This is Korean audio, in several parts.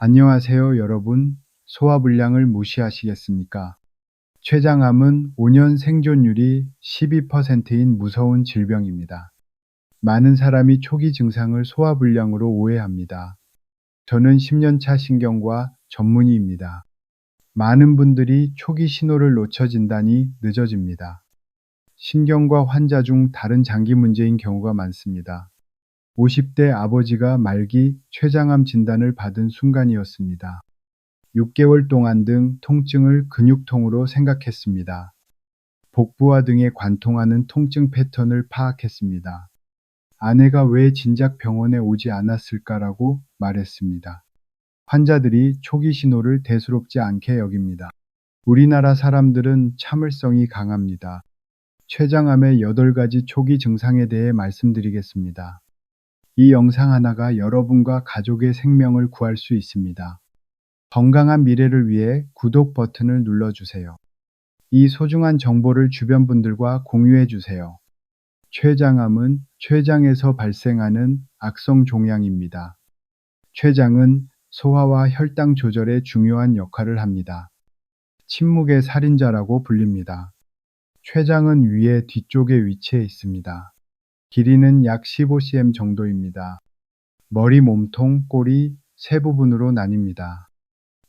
안녕하세요, 여러분. 소화 불량을 무시하시겠습니까? 췌장암은 5년 생존율이 12%인 무서운 질병입니다. 많은 사람이 초기 증상을 소화 불량으로 오해합니다. 저는 10년차 신경과 전문의입니다. 많은 분들이 초기 신호를 놓쳐 진단이 늦어집니다. 신경과 환자 중 다른 장기 문제인 경우가 많습니다. 50대 아버지가 말기 췌장암 진단을 받은 순간이었습니다. 6개월 동안 등 통증을 근육통으로 생각했습니다. 복부와 등에 관통하는 통증 패턴을 파악했습니다. 아내가 왜 진작 병원에 오지 않았을까라고 말했습니다. 환자들이 초기 신호를 대수롭지 않게 여깁니다. 우리나라 사람들은 참을성이 강합니다. 췌장암의 8가지 초기 증상에 대해 말씀드리겠습니다. 이 영상 하나가 여러분과 가족의 생명을 구할 수 있습니다. 건강한 미래를 위해 구독 버튼을 눌러주세요. 이 소중한 정보를 주변 분들과 공유해 주세요. 췌장암은 췌장에서 발생하는 악성 종양입니다. 췌장은 소화와 혈당 조절에 중요한 역할을 합니다. 침묵의 살인자라고 불립니다. 췌장은 위에 뒤쪽에 위치해 있습니다. 길이는 약 15cm 정도입니다. 머리, 몸통, 꼬리 세 부분으로 나뉩니다.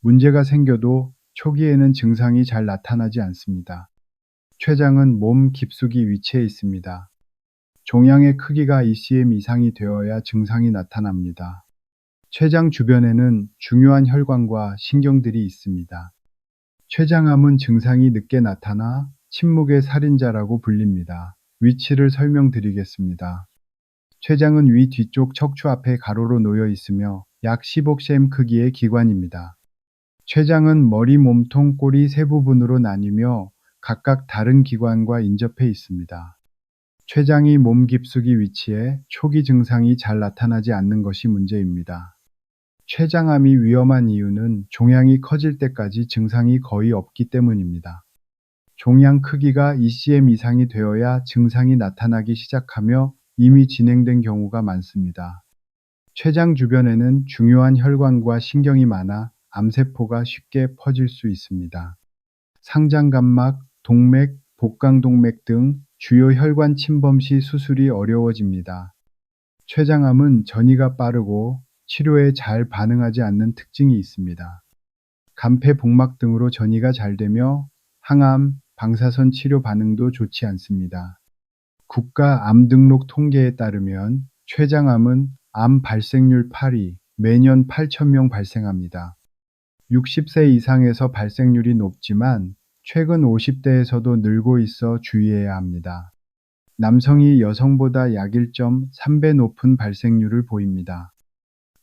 문제가 생겨도 초기에는 증상이 잘 나타나지 않습니다. 췌장은 몸 깊숙이 위치해 있습니다. 종양의 크기가 2cm 이상이 되어야 증상이 나타납니다. 췌장 주변에는 중요한 혈관과 신경들이 있습니다. 췌장암은 증상이 늦게 나타나 침묵의 살인자라고 불립니다. 위치를 설명드리겠습니다. 췌장은 위 뒤쪽 척추 앞에 가로로 놓여 있으며 약 15cm 크기의 기관입니다. 췌장은 머리, 몸통, 꼬리 세 부분으로 나뉘며 각각 다른 기관과 인접해 있습니다. 췌장이 몸 깊숙이 위치해 초기 증상이 잘 나타나지 않는 것이 문제입니다. 췌장암이 위험한 이유는 종양이 커질 때까지 증상이 거의 없기 때문입니다. 종양 크기가 2cm 이상이 되어야 증상이 나타나기 시작하며 이미 진행된 경우가 많습니다. 췌장 주변에는 중요한 혈관과 신경이 많아 암세포가 쉽게 퍼질 수 있습니다. 상장감막, 동맥, 복강동맥 등 주요 혈관 침범 시 수술이 어려워집니다. 췌장암은 전이가 빠르고 치료에 잘 반응하지 않는 특징이 있습니다. 간폐 복막 등으로 전이가 잘 되며 항암, 방사선 치료 반응도 좋지 않습니다. 국가 암 등록 통계에 따르면 췌장암은 암 발생률 8위, 매년 8,000명 발생합니다. 60세 이상에서 발생률이 높지만 최근 50대에서도 늘고 있어 주의해야 합니다. 남성이 여성보다 약 1.3배 높은 발생률을 보입니다.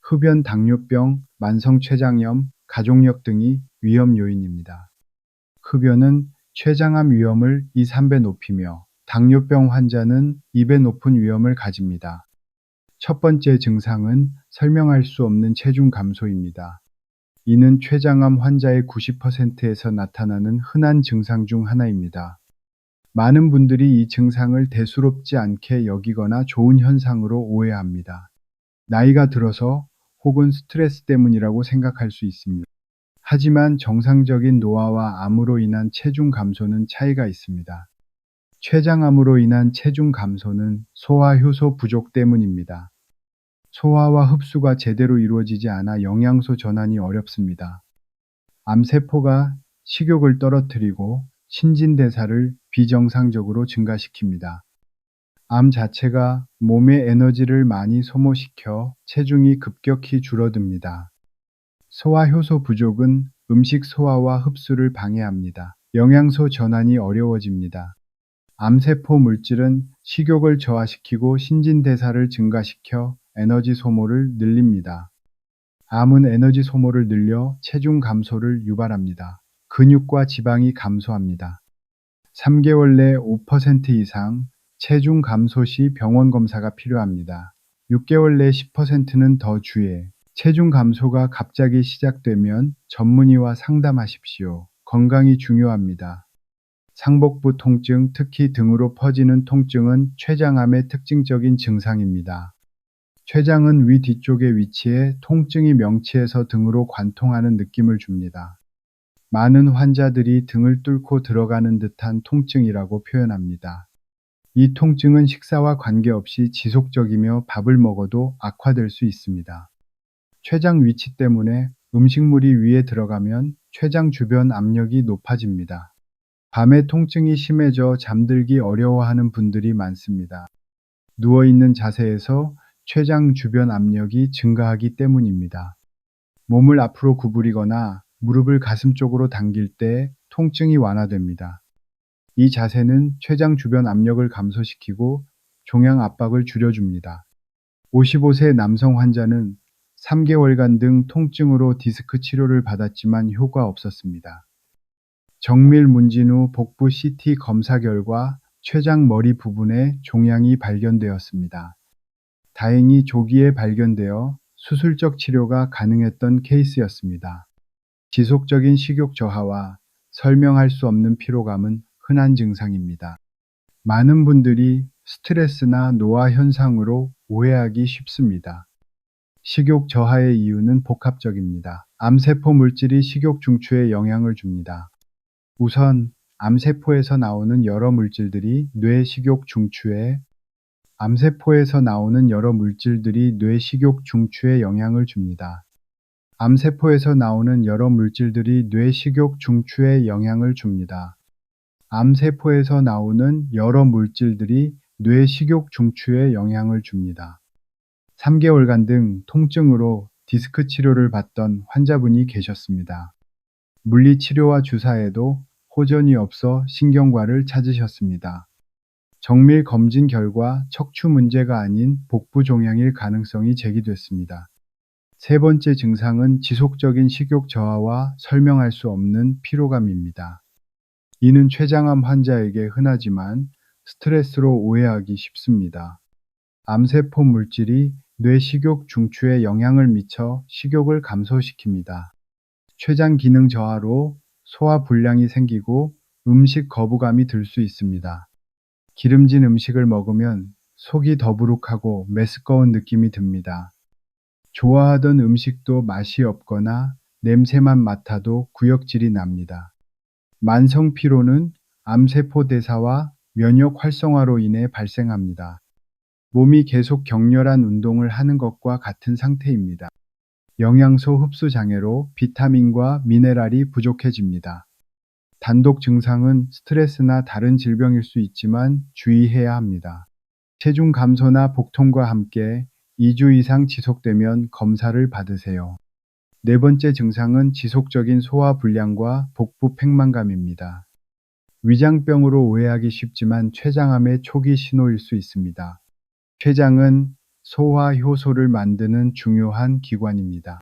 흡연 당뇨병, 만성 췌장염, 가족력 등이 위험 요인입니다. 흡연은 췌장암 위험을 2, 3배 높이며 당뇨병 환자는 2배 높은 위험을 가집니다. 첫 번째 증상은 설명할 수 없는 체중 감소입니다. 이는 췌장암 환자의 90%에서 나타나는 흔한 증상 중 하나입니다. 많은 분들이 이 증상을 대수롭지 않게 여기거나 좋은 현상으로 오해합니다. 나이가 들어서 혹은 스트레스 때문이라고 생각할 수 있습니다. 하지만 정상적인 노화와 암으로 인한 체중 감소는 차이가 있습니다. 췌장암으로 인한 체중 감소는 소화 효소 부족 때문입니다. 소화와 흡수가 제대로 이루어지지 않아 영양소 전환이 어렵습니다. 암세포가 식욕을 떨어뜨리고 신진대사를 비정상적으로 증가시킵니다. 암 자체가 몸의 에너지를 많이 소모시켜 체중이 급격히 줄어듭니다. 소화 효소 부족은 음식 소화와 흡수를 방해합니다. 영양소 전환이 어려워집니다. 암세포 물질은 식욕을 저하시키고 신진대사를 증가시켜 에너지 소모를 늘립니다. 암은 에너지 소모를 늘려 체중 감소를 유발합니다. 근육과 지방이 감소합니다. 3개월 내 5% 이상 체중 감소 시 병원 검사가 필요합니다. 6개월 내 10%는 더 주의, 체중 감소가 갑자기 시작되면 전문의와 상담하십시오. 건강이 중요합니다. 상복부 통증, 특히 등으로 퍼지는 통증은 췌장암의 특징적인 증상입니다. 췌장은 위 뒤쪽에 위치해 통증이 명치에서 등으로 관통하는 느낌을 줍니다. 많은 환자들이 등을 뚫고 들어가는 듯한 통증이라고 표현합니다. 이 통증은 식사와 관계없이 지속적이며 밥을 먹어도 악화될 수 있습니다. 췌장 위치 때문에 음식물이 위에 들어가면 췌장 주변 압력이 높아집니다. 밤에 통증이 심해져 잠들기 어려워하는 분들이 많습니다. 누워있는 자세에서 췌장 주변 압력이 증가하기 때문입니다. 몸을 앞으로 구부리거나 무릎을 가슴 쪽으로 당길 때 통증이 완화됩니다. 이 자세는 췌장 주변 압력을 감소시키고 종양 압박을 줄여줍니다. 55세 남성 환자는 3개월간 등 통증으로 디스크 치료를 받았지만 효과 없었습니다. 정밀 문진 후 복부 CT 검사 결과 췌장 머리 부분에 종양이 발견되었습니다. 다행히 조기에 발견되어 수술적 치료가 가능했던 케이스였습니다. 지속적인 식욕 저하와 설명할 수 없는 피로감은 흔한 증상입니다. 많은 분들이 스트레스나 노화 현상으로 오해하기 쉽습니다. 식욕 저하의 이유는 복합적입니다. 암세포 물질이 식욕 중추에 영향을 줍니다. 우선 암세포에서 나오는 여러 물질들이 뇌 식욕 중추에 암세포에서 나오는 여러 물질들이 뇌 식욕 중추에 영향을 줍니다. 암세포에서 나오는 여러 물질들이 뇌 식욕 중추에 영향을 줍니다. 암세포에서 나오는 여러 물질들이 뇌 식욕 중추에 영향을 줍니다. 3개월간 등 통증으로 디스크 치료를 받던 환자분이 계셨습니다. 물리치료와 주사에도 호전이 없어 신경과를 찾으셨습니다. 정밀 검진 결과 척추 문제가 아닌 복부 종양일 가능성이 제기됐습니다. 세 번째 증상은 지속적인 식욕 저하와 설명할 수 없는 피로감입니다. 이는 췌장암 환자에게 흔하지만 스트레스로 오해하기 쉽습니다. 암세포 물질이 뇌 식욕 중추에 영향을 미쳐 식욕을 감소시킵니다. 췌장 기능 저하로 소화 불량이 생기고 음식 거부감이 들 수 있습니다. 기름진 음식을 먹으면 속이 더부룩하고 메스꺼운 느낌이 듭니다. 좋아하던 음식도 맛이 없거나 냄새만 맡아도 구역질이 납니다. 만성 피로는 암세포 대사와 면역 활성화로 인해 발생합니다. 몸이 계속 격렬한 운동을 하는 것과 같은 상태입니다. 영양소 흡수 장애로 비타민과 미네랄이 부족해집니다. 단독 증상은 스트레스나 다른 질병일 수 있지만 주의해야 합니다. 체중 감소나 복통과 함께 2주 이상 지속되면 검사를 받으세요. 네 번째 증상은 지속적인 소화 불량과 복부 팽만감입니다. 위장병으로 오해하기 쉽지만 췌장암의 초기 신호일 수 있습니다. 췌장은 소화 효소를 만드는 중요한 기관입니다.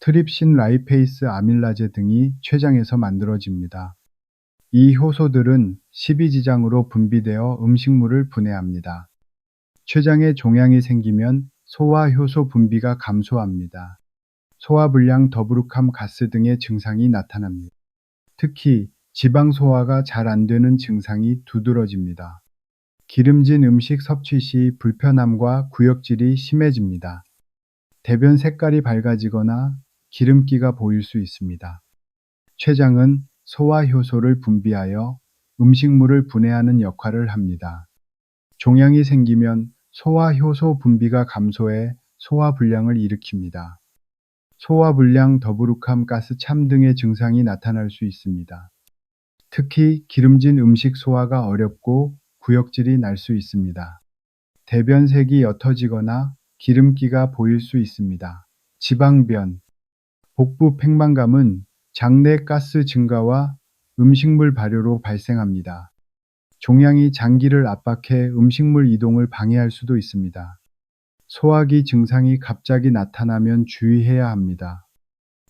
트립신 라이페이스 아밀라제 등이 췌장에서 만들어집니다. 이 효소들은 십이지장으로 분비되어 음식물을 분해합니다. 췌장에 종양이 생기면 소화 효소 분비가 감소합니다. 소화불량, 더부룩함, 가스 등의 증상이 나타납니다. 특히 지방 소화가 잘 안 되는 증상이 두드러집니다. 기름진 음식 섭취 시 불편함과 구역질이 심해집니다. 대변 색깔이 밝아지거나 기름기가 보일 수 있습니다. 췌장은 소화 효소를 분비하여 음식물을 분해하는 역할을 합니다. 종양이 생기면 소화 효소 분비가 감소해 소화 불량을 일으킵니다. 소화 불량, 더부룩함, 가스 참 등의 증상이 나타날 수 있습니다. 특히 기름진 음식 소화가 어렵고 구역질이 날 수 있습니다. 대변색이 옅어지거나 기름기가 보일 수 있습니다. 지방변, 복부 팽만감은 장내 가스 증가와 음식물 발효로 발생합니다. 종양이 장기를 압박해 음식물 이동을 방해할 수도 있습니다. 소화기 증상이 갑자기 나타나면 주의해야 합니다.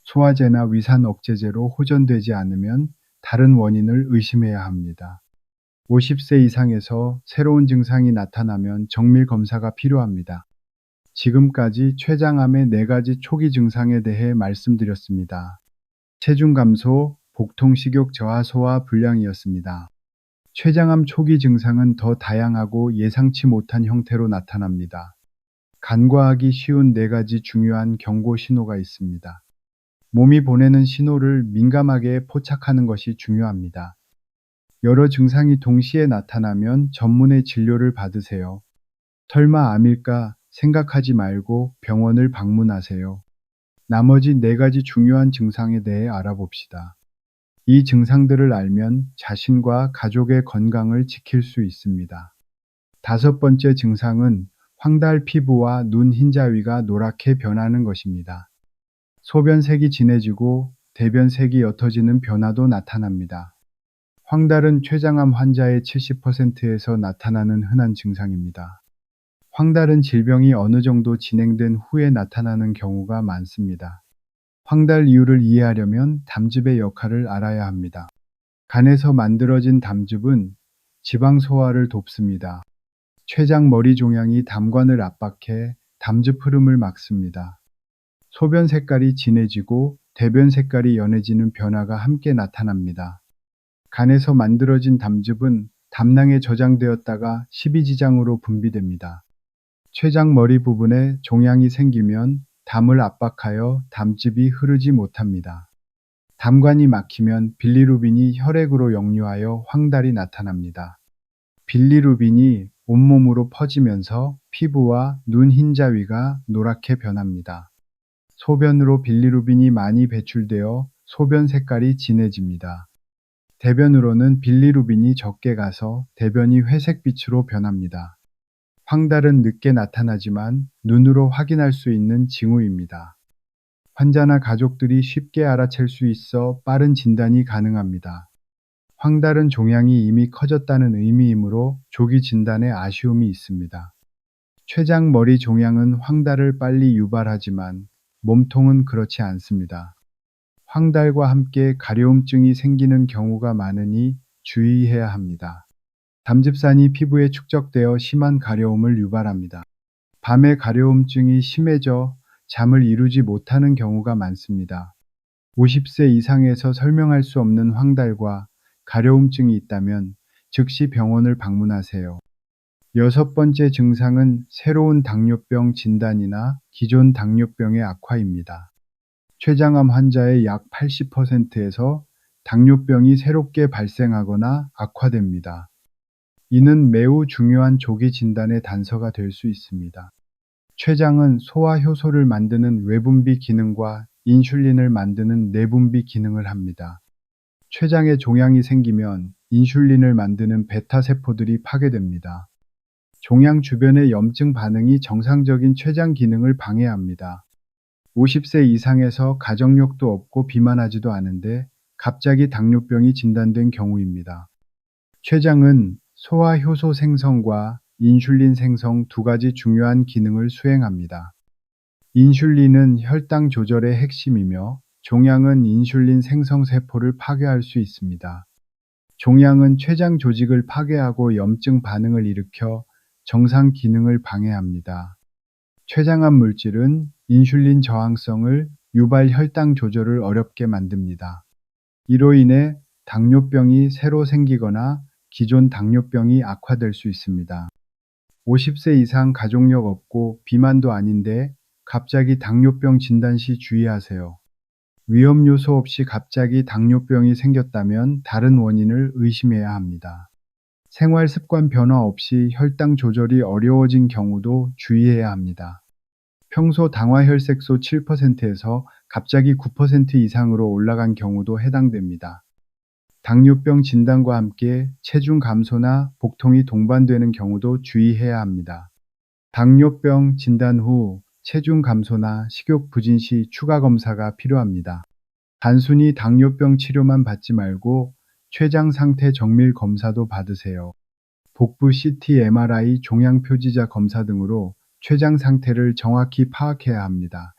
소화제나 위산 억제제로 호전되지 않으면 다른 원인을 의심해야 합니다. 50세 이상에서 새로운 증상이 나타나면 정밀 검사가 필요합니다. 지금까지 췌장암의 네 가지 초기 증상에 대해 말씀드렸습니다. 체중 감소, 복통 식욕 저하 소화 불량이었습니다. 췌장암 초기 증상은 더 다양하고 예상치 못한 형태로 나타납니다. 간과하기 쉬운 네 가지 중요한 경고 신호가 있습니다. 몸이 보내는 신호를 민감하게 포착하는 것이 중요합니다. 여러 증상이 동시에 나타나면 전문의 진료를 받으세요. 설마 암일까 생각하지 말고 병원을 방문하세요. 나머지 네 가지 중요한 증상에 대해 알아봅시다. 이 증상들을 알면 자신과 가족의 건강을 지킬 수 있습니다. 다섯 번째 증상은 황달 피부와 눈 흰자위가 노랗게 변하는 것입니다. 소변색이 진해지고 대변색이 옅어지는 변화도 나타납니다. 황달은 췌장암 환자의 70%에서 나타나는 흔한 증상입니다. 황달은 질병이 어느 정도 진행된 후에 나타나는 경우가 많습니다. 황달 이유를 이해하려면 담즙의 역할을 알아야 합니다. 간에서 만들어진 담즙은 지방 소화를 돕습니다. 췌장 머리 종양이 담관을 압박해 담즙 흐름을 막습니다. 소변 색깔이 진해지고 대변 색깔이 연해지는 변화가 함께 나타납니다. 간에서 만들어진 담즙은 담낭에 저장되었다가 십이지장으로 분비됩니다. 췌장 머리 부분에 종양이 생기면 담을 압박하여 담즙이 흐르지 못합니다. 담관이 막히면 빌리루빈이 혈액으로 역류하여 황달이 나타납니다. 빌리루빈이 온몸으로 퍼지면서 피부와 눈 흰자위가 노랗게 변합니다. 소변으로 빌리루빈이 많이 배출되어 소변 색깔이 진해집니다. 대변으로는 빌리루빈이 적게 가서 대변이 회색빛으로 변합니다. 황달은 늦게 나타나지만 눈으로 확인할 수 있는 징후입니다. 환자나 가족들이 쉽게 알아챌 수 있어 빠른 진단이 가능합니다. 황달은 종양이 이미 커졌다는 의미이므로 조기 진단에 아쉬움이 있습니다. 췌장 머리 종양은 황달을 빨리 유발하지만 몸통은 그렇지 않습니다. 황달과 함께 가려움증이 생기는 경우가 많으니 주의해야 합니다. 담즙산이 피부에 축적되어 심한 가려움을 유발합니다. 밤에 가려움증이 심해져 잠을 이루지 못하는 경우가 많습니다. 50세 이상에서 설명할 수 없는 황달과 가려움증이 있다면 즉시 병원을 방문하세요. 여섯 번째 증상은 새로운 당뇨병 진단이나 기존 당뇨병의 악화입니다. 췌장암 환자의 약 80%에서 당뇨병이 새롭게 발생하거나 악화됩니다. 이는 매우 중요한 조기 진단의 단서가 될 수 있습니다. 췌장은 소화 효소를 만드는 외분비 기능과 인슐린을 만드는 내분비 기능을 합니다. 췌장에 종양이 생기면 인슐린을 만드는 베타 세포들이 파괴됩니다. 종양 주변의 염증 반응이 정상적인 췌장 기능을 방해합니다. 50세 이상에서 가정력도 없고 비만하지도 않은데 갑자기 당뇨병이 진단된 경우입니다. 췌장은 소화 효소 생성과 인슐린 생성 두 가지 중요한 기능을 수행합니다. 인슐린은 혈당 조절의 핵심이며 종양은 인슐린 생성 세포를 파괴할 수 있습니다. 종양은 췌장 조직을 파괴하고 염증 반응을 일으켜 정상 기능을 방해합니다. 췌장암 물질은 인슐린 저항성을 유발 혈당 조절을 어렵게 만듭니다. 이로 인해 당뇨병이 새로 생기거나 기존 당뇨병이 악화될 수 있습니다. 50세 이상 가족력 없고 비만도 아닌데 갑자기 당뇨병 진단 시 주의하세요. 위험 요소 없이 갑자기 당뇨병이 생겼다면 다른 원인을 의심해야 합니다. 생활 습관 변화 없이 혈당 조절이 어려워진 경우도 주의해야 합니다. 평소 당화혈색소 7%에서 갑자기 9% 이상으로 올라간 경우도 해당됩니다. 당뇨병 진단과 함께 체중 감소나 복통이 동반되는 경우도 주의해야 합니다. 당뇨병 진단 후 체중 감소나 식욕 부진 시 추가 검사가 필요합니다. 단순히 당뇨병 치료만 받지 말고 췌장 상태 정밀 검사도 받으세요. 복부 CT, MRI, 종양 표지자 검사 등으로 췌장 상태를 정확히 파악해야 합니다.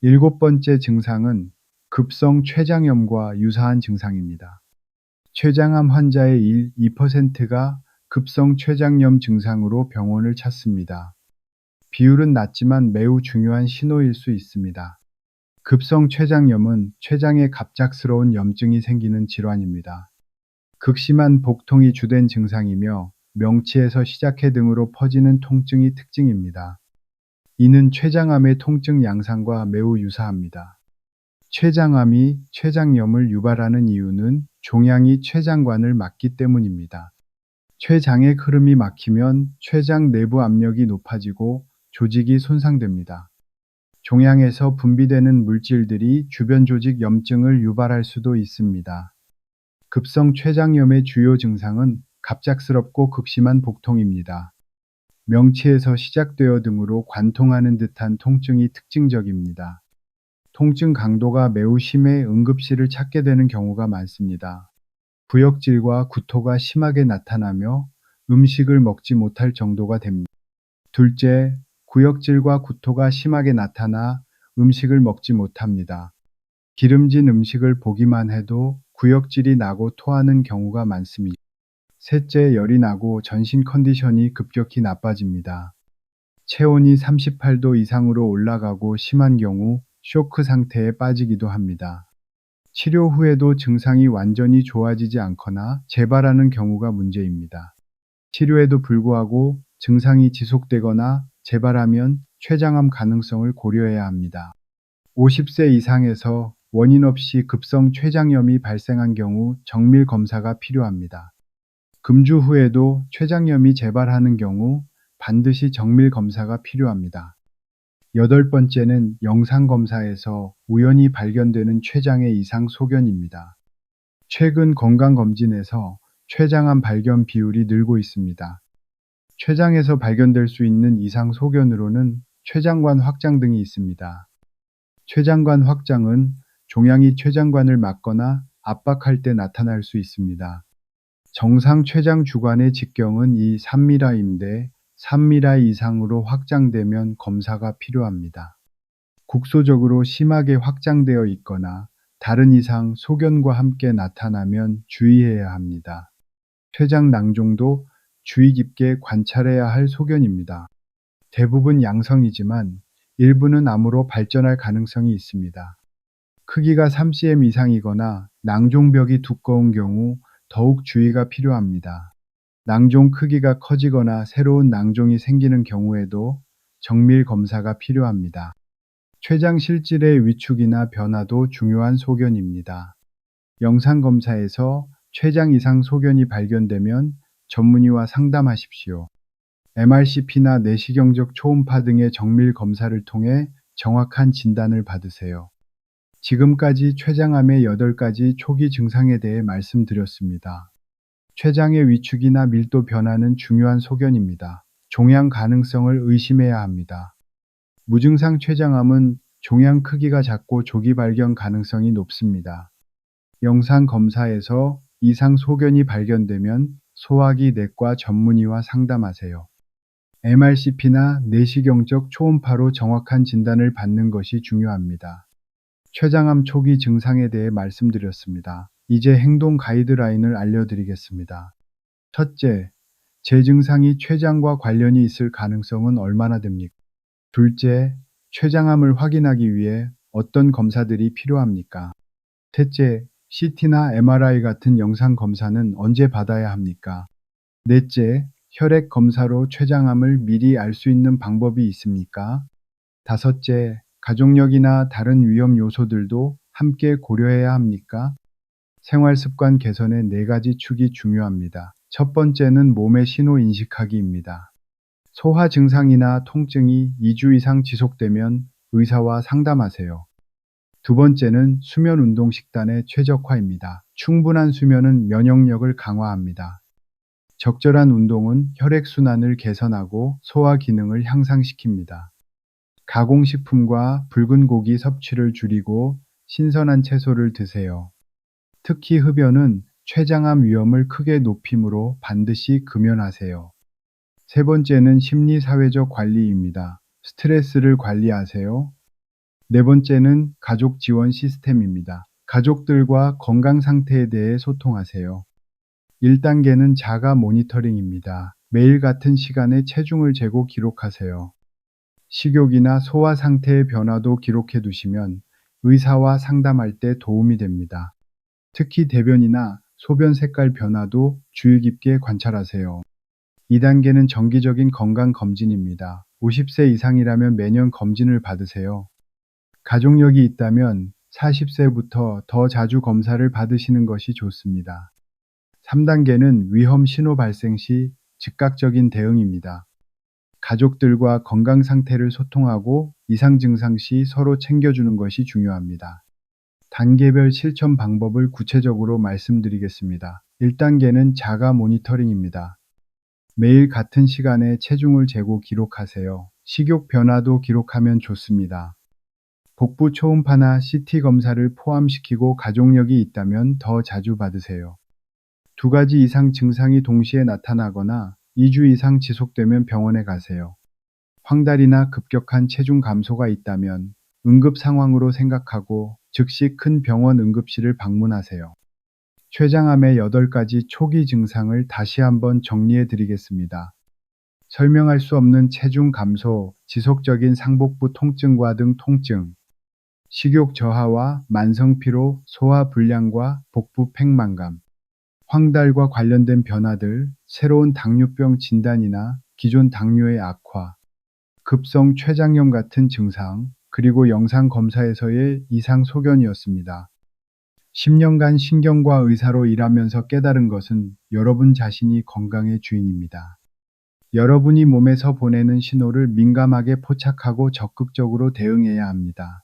일곱 번째 증상은 급성 췌장염과 유사한 증상입니다. 췌장암 환자의 1, 2%가 급성 췌장염 증상으로 병원을 찾습니다. 비율은 낮지만 매우 중요한 신호일 수 있습니다. 급성 췌장염은 췌장에 갑작스러운 염증이 생기는 질환입니다. 극심한 복통이 주된 증상이며 명치에서 시작해 등으로 퍼지는 통증이 특징입니다. 이는 췌장암의 통증 양상과 매우 유사합니다. 췌장암이 췌장염을 유발하는 이유는 종양이 췌장관을 막기 때문입니다. 췌장의 흐름이 막히면 췌장 내부 압력이 높아지고 조직이 손상됩니다. 종양에서 분비되는 물질들이 주변 조직 염증을 유발할 수도 있습니다. 급성 췌장염의 주요 증상은 갑작스럽고 극심한 복통입니다. 명치에서 시작되어 등으로 관통하는 듯한 통증이 특징적입니다. 통증 강도가 매우 심해 응급실을 찾게 되는 경우가 많습니다. 구역질과 구토가 심하게 나타나며 음식을 먹지 못할 정도가 됩니다. 둘째, 구역질과 구토가 심하게 나타나 음식을 먹지 못합니다. 기름진 음식을 보기만 해도 구역질이 나고 토하는 경우가 많습니다. 셋째, 열이 나고 전신 컨디션이 급격히 나빠집니다. 체온이 38도 이상으로 올라가고 심한 경우 쇼크 상태에 빠지기도 합니다. 치료 후에도 증상이 완전히 좋아지지 않거나 재발하는 경우가 문제입니다. 치료에도 불구하고 증상이 지속되거나 재발하면 췌장암 가능성을 고려해야 합니다. 50세 이상에서 원인 없이 급성 췌장염이 발생한 경우 정밀 검사가 필요합니다. 금주 후에도 췌장염이 재발하는 경우 반드시 정밀 검사가 필요합니다. 여덟 번째는 영상 검사에서 우연히 발견되는 췌장의 이상 소견입니다. 최근 건강검진에서 췌장암 발견 비율이 늘고 있습니다. 췌장에서 발견될 수 있는 이상 소견으로는 췌장관 확장 등이 있습니다. 췌장관 확장은 종양이 췌장관을 막거나 압박할 때 나타날 수 있습니다. 정상 췌장 주관의 직경은 이 3미라인데 3미라 이상으로 확장되면 검사가 필요합니다. 국소적으로 심하게 확장되어 있거나 다른 이상 소견과 함께 나타나면 주의해야 합니다. 췌장 낭종도 주의 깊게 관찰해야 할 소견입니다. 대부분 양성이지만 일부는 암으로 발전할 가능성이 있습니다. 크기가 3cm 이상이거나 낭종벽이 두꺼운 경우 더욱 주의가 필요합니다. 낭종 크기가 커지거나 새로운 낭종이 생기는 경우에도 정밀 검사가 필요합니다. 췌장 실질의 위축이나 변화도 중요한 소견입니다. 영상 검사에서 췌장 이상 소견이 발견되면 전문의와 상담하십시오. MRCP나 내시경적 초음파 등의 정밀 검사를 통해 정확한 진단을 받으세요. 지금까지 췌장암의 8가지 초기 증상에 대해 말씀드렸습니다. 췌장의 위축이나 밀도 변화는 중요한 소견입니다. 종양 가능성을 의심해야 합니다. 무증상 췌장암은 종양 크기가 작고 조기 발견 가능성이 높습니다. 영상 검사에서 이상 소견이 발견되면 소화기 내과 전문의와 상담하세요. MRCP나 내시경적 초음파로 정확한 진단을 받는 것이 중요합니다. 췌장암 초기 증상에 대해 말씀드렸습니다. 이제 행동 가이드라인을 알려드리겠습니다. 첫째, 제 증상이 췌장과 관련이 있을 가능성은 얼마나 됩니까? 둘째, 췌장암을 확인하기 위해 어떤 검사들이 필요합니까? 셋째, CT나 MRI 같은 영상 검사는 언제 받아야 합니까? 넷째, 혈액 검사로 췌장암을 미리 알 수 있는 방법이 있습니까? 다섯째, 가족력이나 다른 위험 요소들도 함께 고려해야 합니까? 생활 습관 개선의 네 가지 축이 중요합니다. 첫 번째는 몸의 신호 인식하기입니다. 소화 증상이나 통증이 2주 이상 지속되면 의사와 상담하세요. 두 번째는 수면 운동 식단의 최적화입니다. 충분한 수면은 면역력을 강화합니다. 적절한 운동은 혈액순환을 개선하고 소화 기능을 향상시킵니다. 가공식품과 붉은 고기 섭취를 줄이고 신선한 채소를 드세요. 특히 흡연은 췌장암 위험을 크게 높이므로 반드시 금연하세요. 세 번째는 심리사회적 관리입니다. 스트레스를 관리하세요. 네 번째는 가족 지원 시스템입니다. 가족들과 건강 상태에 대해 소통하세요. 1단계는 자가 모니터링입니다. 매일 같은 시간에 체중을 재고 기록하세요. 식욕이나 소화 상태의 변화도 기록해 두시면 의사와 상담할 때 도움이 됩니다. 특히 대변이나 소변 색깔 변화도 주의 깊게 관찰하세요. 2단계는 정기적인 건강 검진입니다. 50세 이상이라면 매년 검진을 받으세요. 가족력이 있다면 40세부터 더 자주 검사를 받으시는 것이 좋습니다. 3단계는 위험 신호 발생 시 즉각적인 대응입니다. 가족들과 건강 상태를 소통하고 이상 증상 시 서로 챙겨주는 것이 중요합니다. 단계별 실천 방법을 구체적으로 말씀드리겠습니다. 1단계는 자가 모니터링입니다. 매일 같은 시간에 체중을 재고 기록하세요. 식욕 변화도 기록하면 좋습니다. 복부 초음파나 CT 검사를 포함시키고 가족력이 있다면 더 자주 받으세요. 두 가지 이상 증상이 동시에 나타나거나 2주 이상 지속되면 병원에 가세요. 황달이나 급격한 체중 감소가 있다면 응급 상황으로 생각하고 즉시 큰 병원 응급실을 방문하세요. 췌장암의 8가지 초기 증상을 다시 한번 정리해 드리겠습니다. 설명할 수 없는 체중 감소, 지속적인 상복부 통증과 등 통증, 식욕 저하와 만성 피로, 소화 불량과 복부 팽만감, 황달과 관련된 변화들, 새로운 당뇨병 진단이나 기존 당뇨의 악화, 급성 췌장염 같은 증상, 그리고 영상 검사에서의 이상 소견이었습니다. 10년간 신경과 의사로 일하면서 깨달은 것은 여러분 자신이 건강의 주인입니다. 여러분이 몸에서 보내는 신호를 민감하게 포착하고 적극적으로 대응해야 합니다.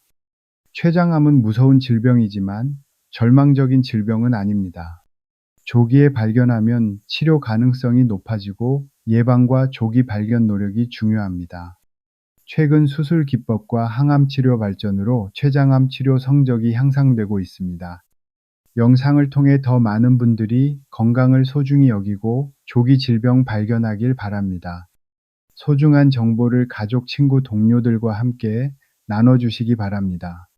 췌장암은 무서운 질병이지만 절망적인 질병은 아닙니다. 조기에 발견하면 치료 가능성이 높아지고 예방과 조기 발견 노력이 중요합니다. 최근 수술 기법과 항암 치료 발전으로 췌장암 치료 성적이 향상되고 있습니다. 영상을 통해 더 많은 분들이 건강을 소중히 여기고 조기 질병 발견하길 바랍니다. 소중한 정보를 가족, 친구, 동료들과 함께 나눠주시기 바랍니다.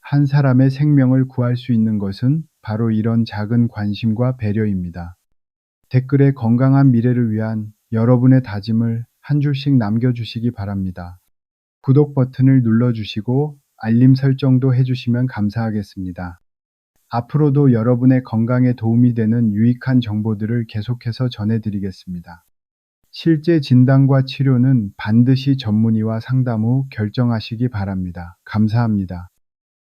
한 사람의 생명을 구할 수 있는 것은 바로 이런 작은 관심과 배려입니다. 댓글에 건강한 미래를 위한 여러분의 다짐을 한 줄씩 남겨주시기 바랍니다. 구독 버튼을 눌러주시고 알림 설정도 해주시면 감사하겠습니다. 앞으로도 여러분의 건강에 도움이 되는 유익한 정보들을 계속해서 전해드리겠습니다. 실제 진단과 치료는 반드시 전문의와 상담 후 결정하시기 바랍니다. 감사합니다.